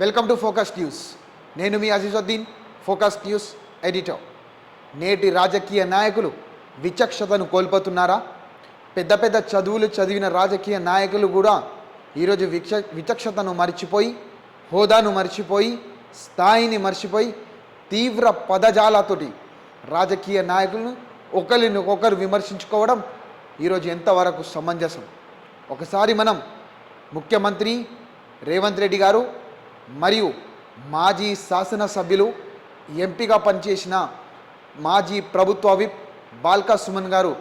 Welcome to focus news. నేను మీ Azizuddin focus news editor. నేటి రాజకీయ నాయకులు విచక్షతను కోల్పోతున్నారా? పెద్ద పెద్ద చదువులు చదివిన రాజకీయ నాయకులు కూడా ఈరోజు విచ విచక్షతను మర్చిపోయి హోదాను మర్చిపోయి స్థాయిని మర్చిపోయి తీవ్ర పదజాలతోటి రాజకీయ నాయకులను ఒకరిని ఒకరు విమర్శించుకోవడం ఈరోజు ఎంతవరకు సమంజసం? ఒకసారి మనం ముఖ్యమంత్రి రేవంత్ రెడ్డి గారు మరియు మాజీ శాసనసభ్యులు ఎంపీగా పనిచేసిన మాజీ ప్రభుత్వ విప్ బాల్కా సుమన్ గారు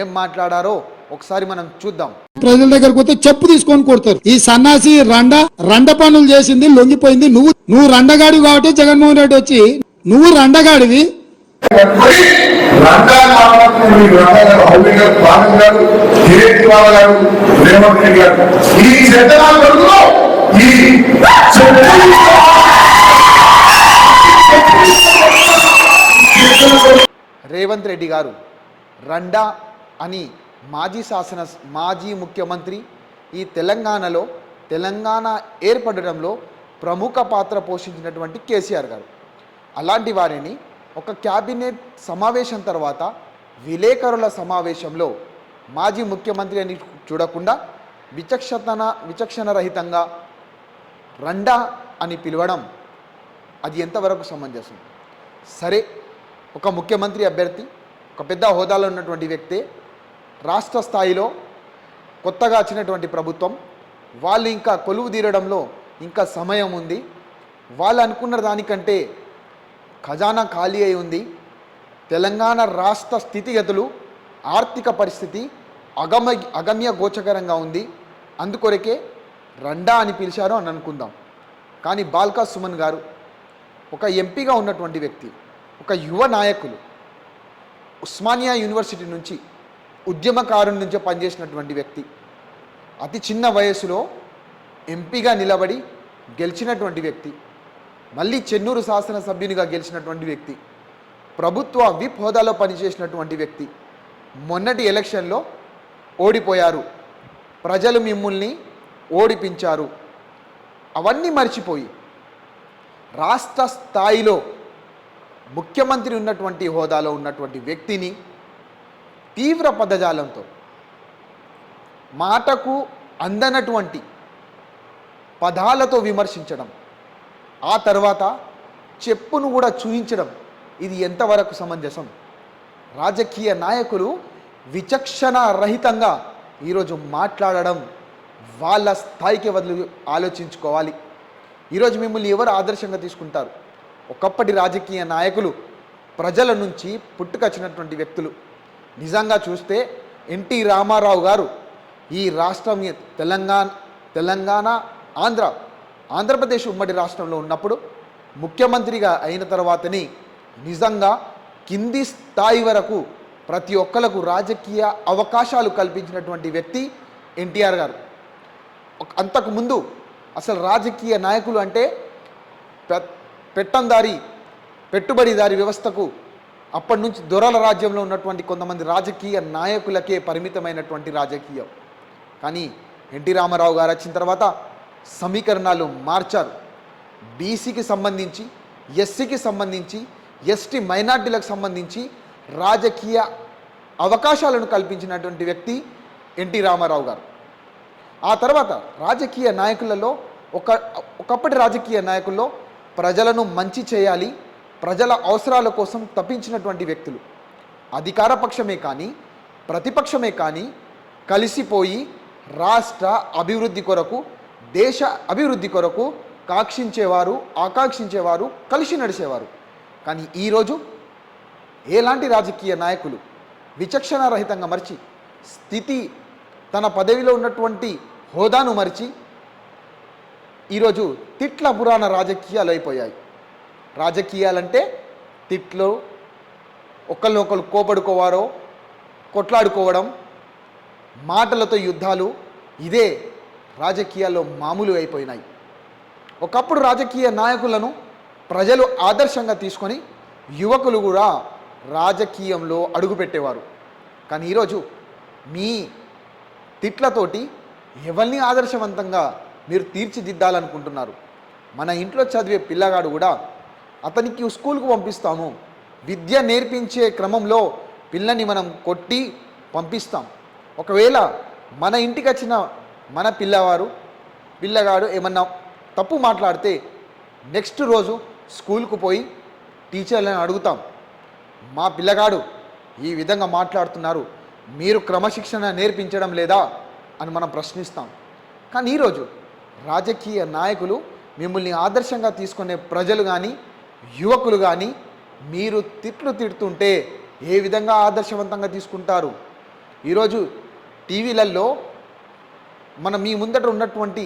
ఏం మాట్లాడారో ఒకసారి మనం చూద్దాం. ప్రజల దగ్గరకు పోతే చెప్పు తీసుకొని కొడతారు. ఈ సన్నాసి రండ రండ పనులు చేసింది లొంగిపోయింది నువ్వు. నువ్వు రండగాడివి కాబట్టి జగన్మోహన్ రెడ్డి వచ్చి నువ్వు రండగాడివి. ఈ రేవంత్ రెడ్డి గారు రండా అని మాజీ శాసన మాజీ ముఖ్యమంత్రి ఈ తెలంగాణలో తెలంగాణ ఏర్పడడంలో ప్రముఖ పాత్ర పోషించినటువంటి కేసీఆర్ గారు. అలాంటి వారిని ఒక క్యాబినెట్ సమావేశం తర్వాత విలేకరుల సమావేశంలో మాజీ ముఖ్యమంత్రి అని చూడకుండా విచక్షతన విచక్షణ రహితంగా రండా అని పిలవడం అది ఎంతవరకు సమంజసం? సరే ఒక ముఖ్యమంత్రి అభ్యర్థి ఒక పెద్ద హోదాలో ఉన్నటువంటి వ్యక్తే రాష్ట్ర స్థాయిలో కొత్తగా వచ్చినటువంటి ప్రభుత్వం వాళ్ళు ఇంకా కొలువు తీరడంలో ఇంకా సమయం ఉంది. వాళ్ళు అనుకున్న దానికంటే ఖజానా ఖాళీ అయి ఉంది. తెలంగాణ రాష్ట్ర స్థితిగతులు ఆర్థిక పరిస్థితి అగమ అగమ్య గోచకరంగా ఉంది. అందుకొరకే రండా అని పిలిచారు అని అనుకుందాం. కానీ బాల్కా సుమన్ గారు ఒక ఎంపీగా ఉన్నటువంటి వ్యక్తి ఒక యువ నాయకులు ఉస్మానియా యూనివర్సిటీ నుంచి ఉద్యమకారుని నుంచి పనిచేసినటువంటి వ్యక్తి. అతి చిన్న వయసులో ఎంపీగా నిలబడి గెలిచినటువంటి వ్యక్తి మళ్ళీ చెన్నూరు శాసనసభ్యునిగా గెలిచినటువంటి వ్యక్తి ప్రభుత్వ విప్ హోదాలో పనిచేసినటువంటి వ్యక్తి. మొన్నటి ఎలక్షన్లో ఓడిపోయారు. ప్రజలు మిమ్మల్ని ఓడిపించారు. అవన్నీ మర్చిపోయి రాష్ట్ర స్థాయిలో ముఖ్యమంత్రి ఉన్నటువంటి హోదాలో ఉన్నటువంటి వ్యక్తిని తీవ్ర పదజాలంతో మాటకు అందనటువంటి పదాలతో విమర్శించడం ఆ తర్వాత చెప్పును కూడా చూయించడం ఇది ఎంతవరకు సమంజసం? రాజకీయ నాయకులు విచక్షణ రహితంగా ఈరోజు మాట్లాడడం వాళ్ళ స్థాయికి వదిలి ఆలోచించుకోవాలి. ఈరోజు మిమ్మల్ని ఎవరు ఆదర్శంగా తీసుకుంటారు? ఒకప్పటి రాజకీయ నాయకులు ప్రజల నుంచి పుట్టుకొచ్చినటువంటి వ్యక్తులు. నిజంగా చూస్తే ఎన్టీ రామారావు గారు ఈ రాష్ట్రం తెలంగాణ తెలంగాణ ఆంధ్ర ఆంధ్రప్రదేశ్ ఉమ్మడి రాష్ట్రంలో ఉన్నప్పుడు ముఖ్యమంత్రిగా అయిన తర్వాతని నిజంగా కింది స్థాయి వరకు ప్రతి ఒక్కలకు రాజకీయ అవకాశాలు కల్పించినటువంటి వ్యక్తి ఎన్టీఆర్ గారు. అంతకుముందు అసలు రాజకీయ నాయకులు అంటే పె- పెట్టందారి పెట్టుబడిదారి వ్యవస్థకు అప్పటి నుంచి దొరల రాజ్యంలో ఉన్నటువంటి కొంతమంది రాజకీయ నాయకులకే పరిమితమైనటువంటి రాజకీయం. కానీ ఎన్టీ రామారావు గారు వచ్చిన తర్వాత సమీకరణాలు మార్చారు. బీసీకి సంబంధించి ఎస్సీకి సంబంధించి ఎస్టీ మైనార్టీలకు సంబంధించి రాజకీయ అవకాశాలను కల్పించినటువంటి వ్యక్తి ఎన్టీ రామారావు గారు. ఆ తర్వాత రాజకీయ నాయకులలో ఒక ఒకప్పటి రాజకీయ నాయకుల్లో ప్రజలను మంచి చేయాలి ప్రజల అవసరాల కోసం తప్పించినటువంటి వ్యక్తులు. అధికార పక్షమే కానీ ప్రతిపక్షమే కానీ కలిసిపోయి రాష్ట్ర అభివృద్ధి కొరకు దేశ అభివృద్ధి కొరకు కాక్షించేవారు ఆకాంక్షించేవారు కలిసి నడిచేవారు. కానీ ఈరోజు ఎలాంటి రాజకీయ నాయకులు విచక్షణ రహితంగా మరిచి స్థితి తన పదవిలో ఉన్నటువంటి హోదాను మరిచి ఈరోజు తిట్ల పురాణ రాజకీయాలు అయిపోయాయి. రాజకీయాలంటే తిట్లు ఒకళ్ళనొకళ్ళు కోపడుకోవారో కొట్లాడుకోవడం మాటలతో యుద్ధాలు ఇదే రాజకీయాల్లో మామూలు అయిపోయినాయి. ఒకప్పుడు రాజకీయ నాయకులను ప్రజలు ఆదర్శంగా తీసుకొని యువకులు కూడా రాజకీయంలో అడుగుపెట్టేవారు. కానీ ఈరోజు మీ తిట్లతోటి ఎవరిని ఆదర్శవంతంగా మీరు తీర్చిదిద్దాలనుకుంటున్నారు? మన ఇంట్లో చదివే పిల్లగాడు కూడా అతనికి స్కూల్కు పంపిస్తాము. విద్య నేర్పించే క్రమంలో పిల్లని మనం కొట్టి పంపిస్తాం. ఒకవేళ మన ఇంటికి వచ్చిన మన పిల్లవారు పిల్లగాడు ఏమన్నా తప్పు మాట్లాడితే నెక్స్ట్ రోజు స్కూల్కు పోయి టీచర్లను అడుగుతాం. మా పిల్లగాడు ఈ విధంగా మాట్లాడుతున్నారు. మీరు క్రమశిక్షణ నేర్పించడం లేదా? అని మనం ప్రశ్నిస్తాం. కానీ ఈరోజు రాజకీయ నాయకులు మిమ్మల్ని ఆదర్శంగా తీసుకునే ప్రజలు కానీ యువకులు కానీ మీరు తిట్లు తిడుతుంటే ఏ విధంగా ఆదర్శవంతంగా తీసుకుంటారు? ఈరోజు టీవీలలో మన మీ ముందట ఉన్నటువంటి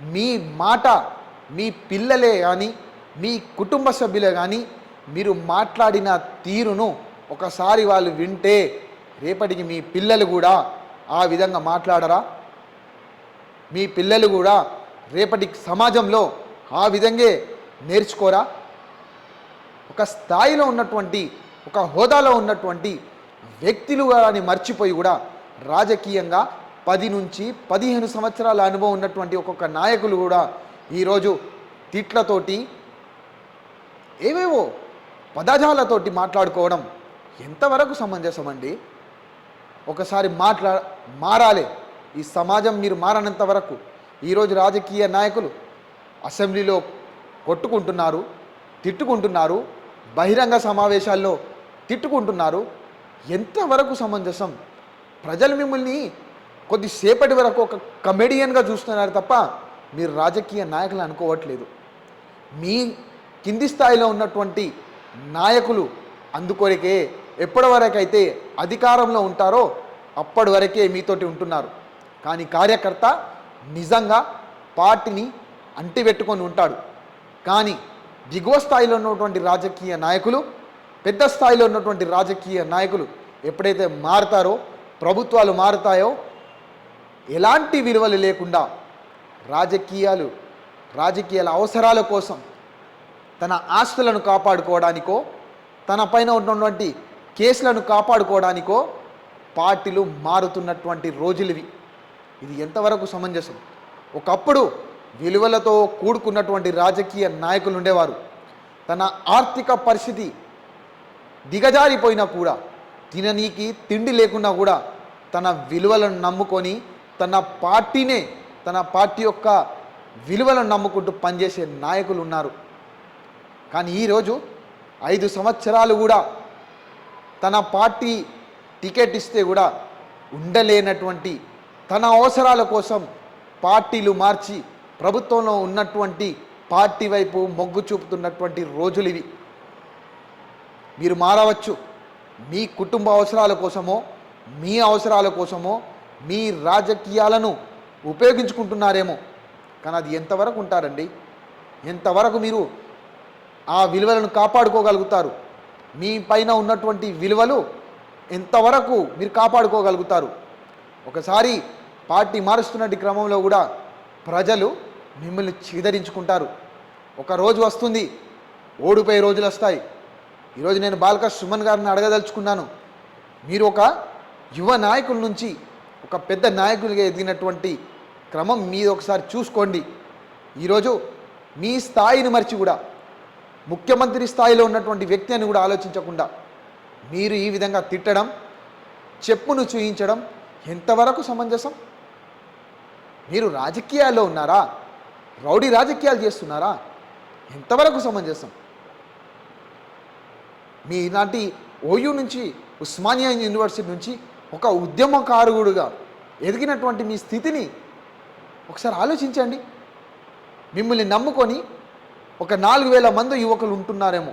మీ మాట మీ పిల్లలే కానీ మీ కుటుంబ సభ్యులే కానీ మీరు మాట్లాడిన తీరును ఒకసారి వాళ్ళు వింటే రేపటికి మీ పిల్లలు కూడా ఆ విధంగా మాట్లాడరా? మీ పిల్లలు కూడా రేపటి సమాజంలో ఆ విధంగా నేర్చుకోరా? ఒక స్థాయిలో ఉన్నటువంటి ఒక హోదాలో ఉన్నటువంటి వ్యక్తులు అని మర్చిపోయి కూడా రాజకీయంగా పది నుంచి పదిహేను సంవత్సరాల అనుభవం ఉన్నటువంటి ఒక్కొక్క నాయకులు కూడా ఈరోజు తిట్లతోటి ఏవేవో పదజాలతోటి మాట్లాడుకోవడం ఎంతవరకు సమంజసం అండి ఒకసారి మాట్లా మారాలి. ఈ సమాజం మీరు మారనంత వరకు ఈరోజు రాజకీయ నాయకులు అసెంబ్లీలో కొట్టుకుంటున్నారు తిట్టుకుంటున్నారు బహిరంగ సమావేశాల్లో తిట్టుకుంటున్నారు. ఎంతవరకు సమంజసం? ప్రజలు మిమ్మల్ని కొద్దిసేపటి వరకు ఒక కమెడియన్గా చూస్తున్నారు తప్ప మీరు రాజకీయ నాయకులు అనుకోవట్లేదు. మీ కింది స్థాయిలో ఉన్నటువంటి నాయకులు అందుకొరకే ఎప్పటి వరకైతే అధికారంలో ఉంటారో అప్పటి వరకే మీతోటి ఉంటున్నారు. కానీ కార్యకర్త నిజంగా పార్టీని అంటిపెట్టుకొని ఉంటాడు. కానీ దిగువ స్థాయిలో ఉన్నటువంటి రాజకీయ నాయకులు పెద్ద స్థాయిలో ఉన్నటువంటి రాజకీయ నాయకులు ఎప్పుడైతే మారుతారో ప్రభుత్వాలు మారుతాయో ఎలాంటి విలువలు లేకుండా రాజకీయాలు రాజకీయాల అవసరాల కోసం తన ఆస్తులను కాపాడుకోవడానికో తన పైన ఉన్నటువంటి కేసులను కాపాడుకోవడానికో పార్టీలు మారుతున్నటువంటి రోజులు ఇవి ఇది ఎంతవరకు సమంజసం? ఒకప్పుడు విలువలతో కూడుకున్నటువంటి రాజకీయ నాయకులు ఉండేవారు. తన ఆర్థిక పరిస్థితి దిగజారిపోయినా కూడా తిననీకి తిండి లేకున్నా కూడా తన విలువలను నమ్ముకొని తన పార్టీనే తన పార్టీ యొక్క విలువలను నమ్ముకుంటూ పనిచేసే నాయకులు ఉన్నారు. కానీ ఈరోజు ఐదు సంవత్సరాలు కూడా తన పార్టీ టికెట్ ఇస్తే కూడా ఉండలేనటువంటి తన అవసరాల కోసం పార్టీలు మార్చి ప్రభుత్వంలో ఉన్నటువంటి పార్టీ వైపు మొగ్గు చూపుతున్నటువంటి రోజులు ఇవి. మీరు మారవచ్చు. మీ కుటుంబ అవసరాల కోసమో మీ అవసరాల కోసమో మీ రాజకీయాలను ఉపయోగించుకుంటున్నారేమో. కానీ అది ఎంతవరకు ఉంటారండి? ఎంతవరకు మీరు ఆ విలువలను కాపాడుకోగలుగుతారు? మీ పైన ఉన్నటువంటి విలువలు ఎంతవరకు మీరు కాపాడుకోగలుగుతారు? ఒకసారి పార్టీ మారుస్తున్నటి క్రమంలో కూడా ప్రజలు మిమ్మల్ని చిదరించుకుంటారు. ఒక రోజు వస్తుంది ఓడిపోయే రోజులు వస్తాయి. ఈరోజు నేను బాలక సుమన్ గారిని అడగదలుచుకున్నాను. మీరు ఒక యువ నాయకుల నుంచి ఒక పెద్ద నాయకులుగా ఎదిగినటువంటి క్రమం మీరు ఒకసారి చూసుకోండి. ఈరోజు మీ స్థాయిని మర్చి కూడా ముఖ్యమంత్రి స్థాయిలో ఉన్నటువంటి వ్యక్తి అని కూడా ఆలోచించకుండా మీరు ఈ విధంగా తిట్టడం చెప్పును చూయించడం ఎంతవరకు సమంజసం? మీరు రాజకీయాల్లో ఉన్నారా? రౌడీ రాజకీయాలు చేస్తున్నారా? ఎంతవరకు సమంజసం? మీ ఇలాంటి ఓయూ నుంచి ఉస్మానియా యూనివర్సిటీ నుంచి ఒక ఉద్యమకారుడుగా ఎదిగినటువంటి మీ స్థితిని ఒకసారి ఆలోచించండి. మిమ్మల్ని నమ్ముకొని ఒక నాలుగు వేల మంది యువకులు ఉంటున్నారేమో.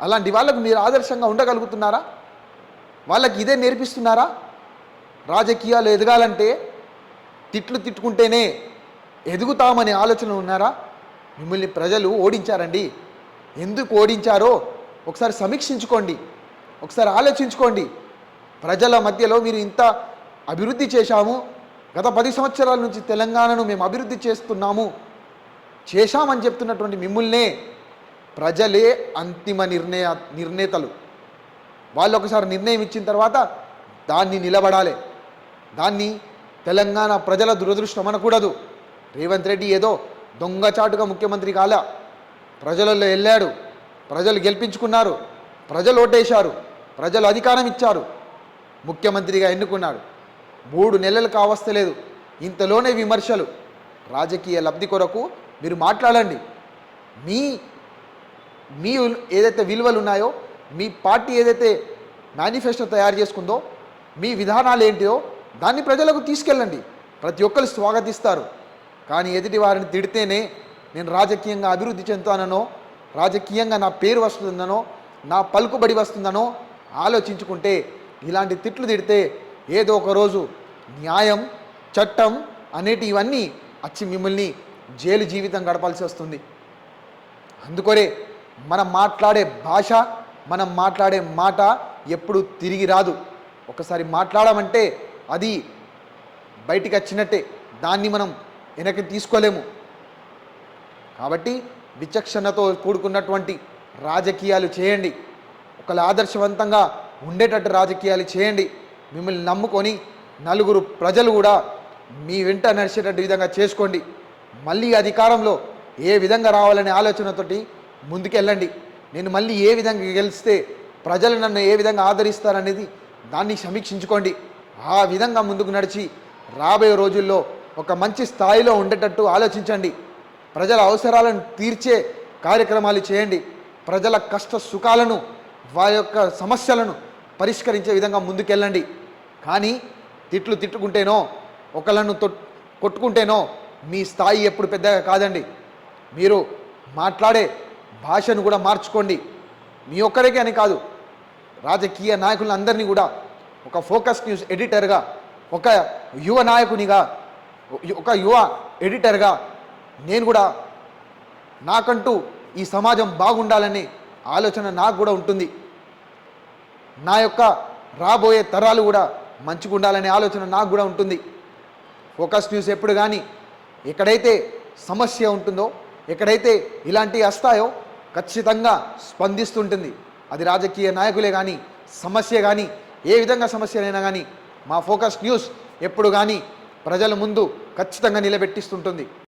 అలాంటి వాళ్ళకు మీరు ఆదర్శంగా ఉండగలుగుతున్నారా? వాళ్ళకి ఇదే నేర్పిస్తున్నారా? రాజకీయాలు ఎదగాలంటే తిట్లు తిట్టుకుంటేనే ఎదుగుతామనే ఆలోచన ఉన్నారా? మిమ్మల్ని ప్రజలు ఓడించారండి. ఎందుకు ఓడించారో ఒకసారి సమీక్షించుకోండి. ఒకసారి ఆలోచించుకోండి. ప్రజల మధ్యలో మీరు ఇంత అభివృద్ధి చేశాము. గత పది సంవత్సరాల నుంచి తెలంగాణను మేము అభివృద్ధి చేస్తున్నాము. చేశామని చెప్తున్నటువంటి మిమ్మల్నే ప్రజలే అంతిమ నిర్ణయ నిర్ణేతలు. వాళ్ళు ఒకసారి నిర్ణయం ఇచ్చిన తర్వాత దాన్ని నిలబడాలి. దాన్ని తెలంగాణ ప్రజల దురదృష్టం అనకూడదు. రేవంత్ రెడ్డి ఏదో దొంగచాటుగా ముఖ్యమంత్రి కాల. ప్రజలలో వెళ్ళాడు ప్రజలు గెలిపించుకున్నారు. ప్రజలు ఓటేశారు. ప్రజలు అధికారం ఇచ్చారు. ముఖ్యమంత్రిగా ఎన్నుకున్నాడు. మూడు నెలలు కావస్తలేదు ఇంతలోనే విమర్శలు. రాజకీయ లబ్ధి కొరకు మీరు మాట్లాడండి. మీ మీ ఏదైతే విలువలు ఉన్నాయో మీ పార్టీ ఏదైతే మేనిఫెస్టో తయారు చేసుకుందో మీ విధానాలు ఏంటియో దాన్ని ప్రజలకు తీసుకెళ్ళండి. ప్రతి ఒక్కరు స్వాగతిస్తారు. కానీ ఎదుటి వారిని తిడితేనే నేను రాజకీయంగా అభివృద్ధి చెందుతానో రాజకీయంగా నా పేరు వస్తుందనో నా పలుకుబడి వస్తుందనో ఆలోచించుకుంటే ఇలాంటి తిట్లు తిడితే ఏదో ఒక రోజు న్యాయం చట్టం అనేటి ఇవన్నీ వచ్చి మిమ్మల్ని జైలు జీవితం గడపాల్సి వస్తుంది. అందుకొనే మనం మాట్లాడే భాష మనం మాట్లాడే మాట ఎప్పుడు తిరిగి రాదు. ఒకసారి మాట్లాడమంటే అది బయటికి వచ్చినట్టే దాన్ని మనం వెనక్కి తీసుకోలేము. కాబట్టి విచక్షణతో కూడుకున్నటువంటి రాజకీయాలు చేయండి. ఒకళ్ళ ఆదర్శవంతంగా ఉండేటట్టు రాజకీయాలు చేయండి. మిమ్మల్ని నమ్ముకొని నలుగురు ప్రజలు కూడా మీ వెంట నడిచేటట్టు విధంగా చేసుకోండి. మళ్ళీ అధికారంలో ఏ విధంగా రావాలనే ఆలోచనతోటి ముందుకెళ్ళండి. నేను మళ్ళీ ఏ విధంగా గెలిస్తే ప్రజలు నన్ను ఏ విధంగా ఆదరిస్తారనేది దాన్ని సమీక్షించుకోండి. ఆ విధంగా ముందుకు నడిచి రాబోయే రోజుల్లో ఒక మంచి స్థాయిలో ఉండేటట్టు ఆలోచించండి. ప్రజల అవసరాలను తీర్చే కార్యక్రమాలు చేయండి. ప్రజల కష్ట సుఖాలను వారి యొక్క సమస్యలను పరిష్కరించే విధంగా ముందుకెళ్ళండి. కానీ తిట్లు తిట్టుకుంటేనో ఒకళ్ళను తొట్ కొట్టుకుంటేనో మీ స్థాయి ఎప్పుడు పెద్దగా కాదండి. మీరు మాట్లాడే భాషను కూడా మార్చుకోండి. మీ ఒక్కరికే అని కాదు రాజకీయ నాయకులందరినీ కూడా ఒక ఫోకస్ న్యూస్ ఎడిటర్గా ఒక యువ నాయకునిగా ఒక యువ ఎడిటర్గా నేను కూడా నాకంటూ ఈ సమాజం బాగుండాలనే ఆలోచన నాకు కూడా ఉంటుంది. నా యొక్క రాబోయే తరాలు కూడా మంచిగా ఉండాలనే ఆలోచన నాకు కూడా ఉంటుంది. ఫోకస్ న్యూస్ ఎప్పుడు కానీ ఎక్కడైతే సమస్య ఉంటుందో ఎక్కడైతే ఇలాంటివి వస్తాయో ఖచ్చితంగా స్పందిస్తుంటుంది. అది రాజకీయ నాయకులే కానీ సమస్య కానీ ఏ విధంగా సమస్యలైనా కానీ మా ఫోకస్ న్యూస్ ఎప్పుడు కానీ ప్రజల ముందు ఖచ్చితంగా నిలబెట్టిస్తుంటుంది.